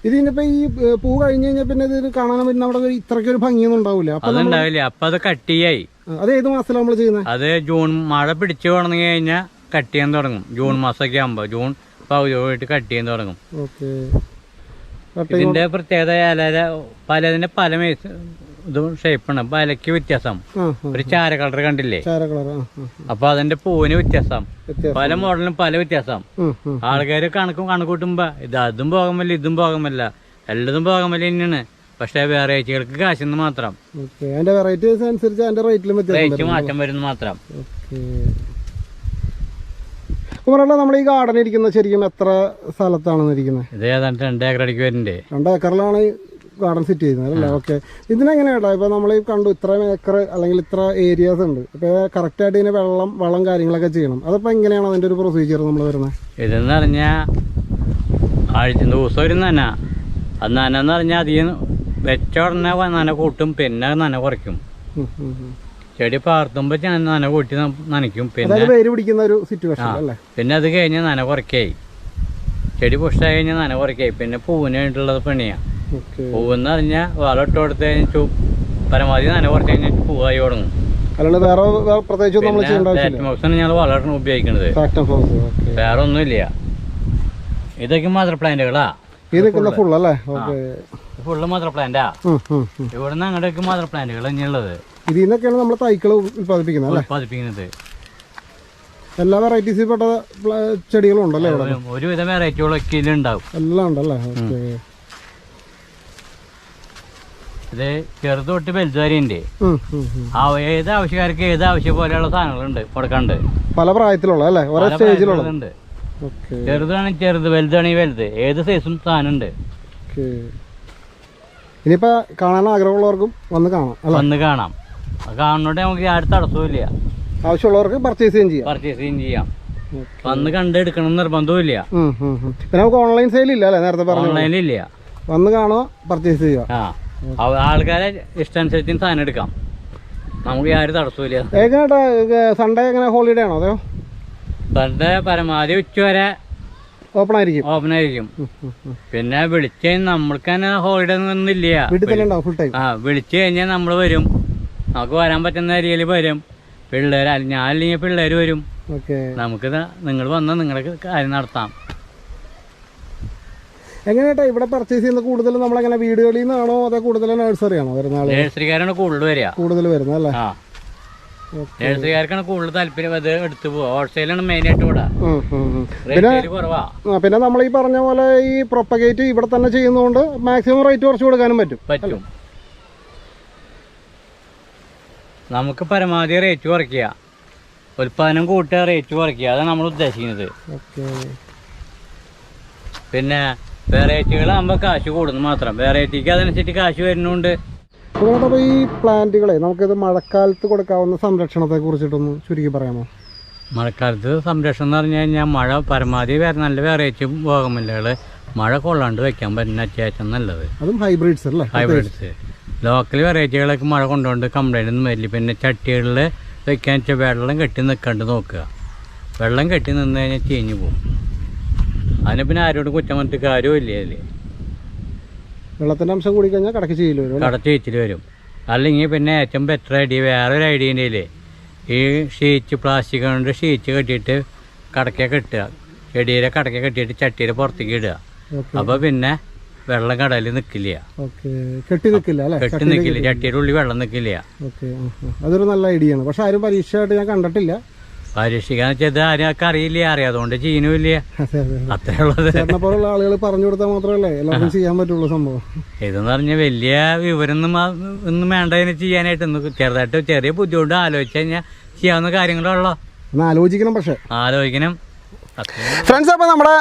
ഇതിനിപ്പോ ഈ പൂ കഴിഞ്ഞു കഴിഞ്ഞാൽ പിന്നെ ഇത് കാണാൻ പിന്നെ അവിടെ ഒരു ഇത്രയ്ക്ക് ഒരു ഭംഗിയൊന്നും ഉണ്ടാവില്ല. അതുണ്ടാവില്ല. അപ്പൊ അത് കട്ടിയായി അത് ഏത് മാസത്തിലാണ് നമ്മൾ ചെയ്യുന്നത് അത് ജൂൺ മഴ പിടിച്ചു തുടങ്ങി കഴിഞ്ഞാൽ കട്ട് ചെയ്യാൻ തുടങ്ങും. ജൂൺ മാസമൊക്കെ ആകുമ്പോൾ ജൂൺ പകുതിയോട്ട് കട്ട് ചെയ്യാൻ തുടങ്ങും. ഇതിന്റെ പ്രത്യേകത പലതിന്റെ പല ഇതും ഷേപ്പാണ് പലക്ക് വ്യത്യാസം. ആ ആ ഒരു ചാര കളർ കണ്ടില്ലേ? അപ്പൊ അതിന്റെ പൂവിന് വ്യത്യാസം. വ്യത്യാസം. പല മോഡലിനും പല വ്യത്യാസം. ആൾക്കാര് കണക്കും കണക്ക് കണക്കും കണക്കൂട്ടുമ്പോ ഇത് അതും പോകാമല്ല ഇതും പോകാമല്ല എല്ലാതും പോകാമല്ല തന്നെയാണ്. പക്ഷെ വെറൈറ്റികൾക്ക് കാശെന്ന് മാത്രം. വ്യത്യാസം റേറ്റ് മാറ്റം വരുന്ന മാത്രം. നമ്മൾ ഈ ഗാർഡൻ ഇരിക്കുന്നത് ശരിക്കും എത്ര സ്ഥലത്താണ് ഇരിക്കുന്നത് ഇത് ഏതാണ്ട് രണ്ടേക്കർ അടിക്ക് വരുന്നുണ്ട്. രണ്ടേക്കറിലാണ് ഗാർഡൻ സെറ്റ് ചെയ്യുന്നത് അല്ലേ? ഓക്കെ ഇതിനെങ്ങനെയാട്ടോ ഇപ്പൊ നമ്മൾ കണ്ടു ഇത്ര ഏക്കർ അല്ലെങ്കിൽ ഇത്ര ഏരിയാസ് ഉണ്ട്. ഇപ്പൊ കറക്റ്റ് ആയിട്ട് ഇതിന് വെള്ളം വളം കാര്യങ്ങളൊക്കെ ചെയ്യണം. അതിപ്പോ എങ്ങനെയാണ് അതിന്റെ ഒരു പ്രൊസീജിയർ നമ്മൾ വരുന്നത് ഇതെന്ന് പറഞ്ഞാൽ ആഴ്ച ദിവസം ഒരു നന. അത് നന എന്ന് പറഞ്ഞാൽ അധികം വെച്ച ഉടനെ നന കൂട്ടും പിന്നെ നന കുറയ്ക്കും. ചെടി പാർത്തുമ്പോൾ ഞാൻ നന കൂട്ടി നനയ്ക്കും. പിന്നെ പിടിക്കുന്ന ഒരു സിറ്റുവേഷൻ അല്ലേ? പിന്നെ അത് കഴിഞ്ഞ് നന കുറയ്ക്കായി. ചെടി പുഷ്ടായി കഴിഞ്ഞാൽ നന കുറയ്ക്കായി. പിന്നെ പൂവിന് വേണ്ടിയിട്ടുള്ളത് പണിയാ. ഓക്കെ പൂവെന്ന് പറഞ്ഞാൽ വളം ഇട്ട് കൊടുത്ത് കഴിഞ്ഞു പരമാവധി നന കുറച്ച് കഴിഞ്ഞാൽ പൂവായി തുടങ്ങും. അല്ലാണ്ട് വേറെ പ്രത്യേകിച്ച് നമ്മൾ ചെയ്യേണ്ട ഞങ്ങൾ ഉപയോഗിക്കുന്നത് വേറെ ഒന്നുമില്ല. ഇതൊക്കെ മദർ പ്ലാന്റുകളാ ഫുൾ അല്ലേ? ഫുള്ള് മദർ പ്ലാന്റാ ഇവിടെ നിന്ന് അങ്ങോട്ടേക്ക് മദർ പ്ലാന്റുകൾ തന്നെയുള്ളത്. ഇതിൽ നിന്നൊക്കെയാണ് നമ്മൾ ഉൽപ്പാദിപ്പിക്കുന്നത് ഉൽപ്പാദിപ്പിക്കുന്നത്. എല്ലാ ചെടികളും ഉണ്ടല്ലേ ഒരുവിധം വെറൈറ്റികളൊക്കെ ഇതിലുണ്ടാവും. എല്ലാം ഉണ്ടല്ലേ? ഓക്കെ. ഇത് ചെറുത് തൊട്ട് വലുതുവരെയുണ്ട് ഏത് ആവശ്യക്കാർക്ക് ഏത് ആവശ്യം പോലെയുള്ള സാധനങ്ങളുണ്ട് കൊടുക്കാണ്ട്. പല പ്രായത്തിലുള്ള അല്ലേ? ഓരോ പല സ്റ്റേജിലുള്ള ഉണ്ട് ഓക്കെ ചെറുതാണെങ്കിൽ ചെറുത് വലുതാണെങ്കിൽ വലുത്. ഏത് സൈസും സാധനം ഉണ്ട് ഇനിയിപ്പോ കാണാൻ ആഗ്രഹമുള്ളവർക്കും വന്ന് കാണാം വന്ന് കാണാം. അത് കാണുന്നോണ്ട് നമുക്ക് ആരും തടസ്സവും ആവശ്യമുള്ളവർക്ക് പർച്ചേസ് ചെയ്യാം പർച്ചേസ് ചെയ്യാം. വന്ന് കണ്ടെടുക്കണം നിർബന്ധമില്ല. പിന്നെ നമുക്ക് ഓൺലൈൻ സെയിൽ ഇല്ല അല്ലേ? നേരത്തെ പറഞ്ഞു ഓൺലൈനിൽ ഇല്ല. വന്ന് കാണോ പർച്ചേസ് ചെയ്യുക. ആൾക്കാരെ ഇഷ്ടമനുസരിച്ച് സാധനം എടുക്കാം. നമുക്ക് യാതൊരു തടസ്സമില്ല എങ്ങനെയാട്ടാ സൺഡേ എങ്ങനെ ഹോളിഡേ ആണോ അതെയോ? സൺഡേ പരമാവധി ഉച്ച വരെ ഓപ്പൺ ആയിരിക്കും. ഓപ്പൺ ആയിരിക്കും. പിന്നെ വിളിച്ചു കഴിഞ്ഞാൽ നമ്മൾക്ക് തന്നെ ഹോളിഡേ ഒന്നുമില്ല ഫുൾ ടൈം ആ വിളിച്ചു കഴിഞ്ഞാൽ നമ്മൾ വരും. നമുക്ക് വരാൻ പറ്റുന്ന ഏരിയയിൽ വരും. പിള്ളേർ ഞാൻ അല്ലെങ്കിൽ പിള്ളേർ വരും നമുക്ക് നിങ്ങൾ വന്ന് നിങ്ങളുടെ കാര്യം നടത്താം. എങ്ങനെയാട്ടാ ഇവിടെ പർച്ചേസ് ചെയ്യുന്ന കൂടുതൽ നമ്മളെങ്ങനെ വീടുകളിൽ നിന്നാണോ അതോ കൂടുതൽ നഴ്സറി ആണോ വരുന്ന ആൾ നേഴ്സറിക്കാരാണ് കൂടുതൽ വരിക. കൂടുതൽ വരുന്നത് അല്ലേ? ആ. നേഴ്സറിക്കാർക്കാണ് കൂടുതൽ താല്പര്യം. അത് എടുത്തു പോവാ ഹോൾസെയിലാണ് ഇവിടെ ഉം. റേറ്റ് കുറവാ. പിന്നെ നമ്മൾ ഈ പറഞ്ഞ പോലെ ഈ പ്രൊപ്പഗേറ്റ് ഇവിടെ തന്നെ ചെയ്യുന്നതുകൊണ്ട് മാക്സിമം റേറ്റ് കുറച്ച് കൊടുക്കാനും പറ്റും. പറ്റും. നമുക്ക് പരമാവധി റേറ്റ് കുറയ്ക്കുക. ഉൽപ്പാദനം കൂട്ടുക റേറ്റ് കുറയ്ക്കുക. അതാണ് നമ്മൾ ഉദ്ദേശിക്കുന്നത്. പിന്നെ വെറൈറ്റികളാകുമ്പോൾ കാശ് കൂടുന്നു മാത്രം. വെറൈറ്റിക്ക് അതനുസരിച്ച് കാശ് വരുന്നുണ്ട്. അപ്പോൾ ഈ പ്ലാന്റുകളെ നമുക്കിത് മഴക്കാലത്ത് കൊടുക്കാവുന്ന സംരക്ഷണത്തെ കുറിച്ചിട്ടൊന്ന് ചുരുക്കി പറയാമോ? മഴക്കാലത്ത് സംരക്ഷണം എന്ന് പറഞ്ഞു കഴിഞ്ഞാൽ മഴ പരമാവധി വേറെ നല്ല വെറൈറ്റി ബോഗമില്ലകൾ മഴ കൊള്ളാണ്ട് വെക്കാൻ പറ്റുന്ന അത്യാവശ്യം നല്ലത്. അതും ഹൈബ്രിഡ്സ് അല്ലേ? ഹൈബ്രിഡ്സ് ലോക്കൽ വെറൈറ്റികളൊക്കെ മഴ കൊണ്ടുകൊണ്ട് കംപ്ലൈന്റ് ഒന്നും വരില്ല. പിന്നെ ചട്ടികളിൽ വെക്കാൻ വെച്ചാൽ വെള്ളം കെട്ടി നിൽക്കാണ്ട് നോക്കുക. വെള്ളം കെട്ടി നിന്ന് കഴിഞ്ഞാൽ ചീഞ്ഞു പോകും അതിനെ പിന്നെ ആരോടും കുറ്റം പറഞ്ഞിട്ട് കാര്യമില്ല അതിൽ വെള്ളത്തിന്റെ അംശം കൂടി കഴിഞ്ഞാൽ കടക്ക് ചെയ്യില്ല വരും? കടച്ച് വെച്ചിട്ട് വരും. അല്ലെങ്കിൽ പിന്നെ ഏറ്റവും ബെറ്റർ ഐഡിയ വേറെ ഒരു ഐഡിയ ഉണ്ടല്ലേ ഈ ഷീറ്റ് പ്ലാസ്റ്റിക് കൊണ്ട് ഷീറ്റ് കെട്ടിയിട്ട് കടക്കെ കെട്ടുക. ചെടിയിലെ കടക്കെ കെട്ടിയിട്ട് ചട്ടിയുടെ പുറത്തേക്ക് ഇടുക. അപ്പൊ അപ്പോൾ പിന്നെ വെള്ളം കടലിൽ നിൽക്കില്ല കെട്ടി നിൽക്കില്ല അല്ലേ? കെട്ടി നിൽക്കില്ല ചട്ടിയുടെ ഉള്ളിൽ വെള്ളം നിൽക്കില്ല അതൊരു നല്ല ഐഡിയ ആണ്. പക്ഷെ ആരും പരീക്ഷയായിട്ട് ഞാൻ കണ്ടിട്ടില്ല. പരീക്ഷിക്കാന്ന് വെച്ചാൽ ഇത് ആരും അറിയില്ല? അറിയാതുകൊണ്ട് ചെയ്യുന്നില്ല അതെ അതെ അത്രേ ഉള്ളത്. ചേട്ടനെ പോലുള്ള ആളുകൾ പറഞ്ഞു കൊടുത്താൽ മാത്രമല്ലേ? എല്ലാവർക്കും ചെയ്യാൻ പറ്റുള്ളൂ സംഭവം. ഇതെന്ന് പറഞ്ഞാൽ വലിയ വിവരമൊന്നും ഒന്നും വേണ്ടതിന് ചെയ്യാനായിട്ട് ഒന്ന് ചെറുതായിട്ട് ചെറിയ ബുദ്ധിമുട്ട് ആലോചിച്ച് കഴിഞ്ഞാൽ ചെയ്യാവുന്ന കാര്യങ്ങളുള്ളൂ? ആലോചിക്കണം പക്ഷെ. ആലോചിക്കണം. ഫ്രണ്ട്സ് അപ്പോൾ നമ്മുടെ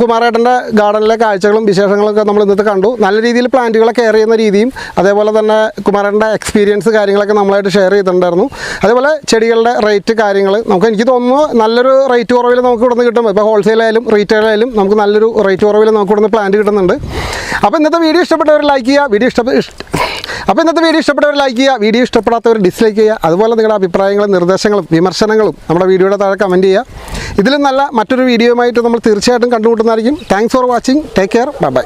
കുമാരേട്ടന്റെ ഗാർഡനിലെ കാഴ്ചകളും വിശേഷങ്ങളൊക്കെ നമ്മൾ ഇന്നത്തെ കണ്ടു. നല്ല രീതിയിൽ പ്ലാന്റുകളെ കെയർ ചെയ്യുന്ന രീതിയും അതേപോലെ തന്നെ കുമാരേട്ടന്റെ എക്സ്പീരിയൻസ് കാര്യങ്ങളൊക്കെ നമ്മളായിട്ട് ഷെയർ ചെയ്തിട്ടുണ്ടായിരുന്നു. അതേപോലെ ചെടികളുടെ റേറ്റ് കാര്യങ്ങൾ നമുക്ക് എനിക്ക് തോന്നുന്നു നല്ലൊരു റേറ്റ് കുറവിൽ നമുക്ക് ഇവിടുന്ന് കിട്ടും. ഇപ്പോൾ ഹോൾസെയിലായാലും റീറ്റെയിൽ ആയാലും നമുക്ക് നല്ലൊരു റേറ്റ് കുറവിൽ നമുക്ക് ഇവിടുന്ന് പ്ലാന്റ് കിട്ടുന്നുണ്ട്. അപ്പോൾ ഇന്നത്തെ വീഡിയോ ഇഷ്ടപ്പെട്ടവർ ലൈക്ക് ചെയ്യുക വീഡിയോ ഇഷ്ടപ്പെട്ട അപ്പോൾ ഇന്നത്തെ വീഡിയോ ഇഷ്ടപ്പെട്ടവർ ലൈക്ക് ചെയ്യുക വീഡിയോ ഇഷ്ടപ്പെടാത്തവർ ഡിസ്ലൈക്ക് ചെയ്യുക. അതുപോലെ നിങ്ങളുടെ അഭിപ്രായങ്ങളും നിർദ്ദേശങ്ങളും വിമർശനങ്ങളും നമ്മുടെ വീഡിയോയുടെ താഴെ കമന്റ് ചെയ്യുക. ഇതിലും നല്ല മറ്റൊരു വീഡിയോയുമായിട്ട് നമ്മൾ തീർച്ചയായിട്ടും കണ്ടുമുട്ടുന്നതായിരിക്കും. Thanks for watching take care bye bye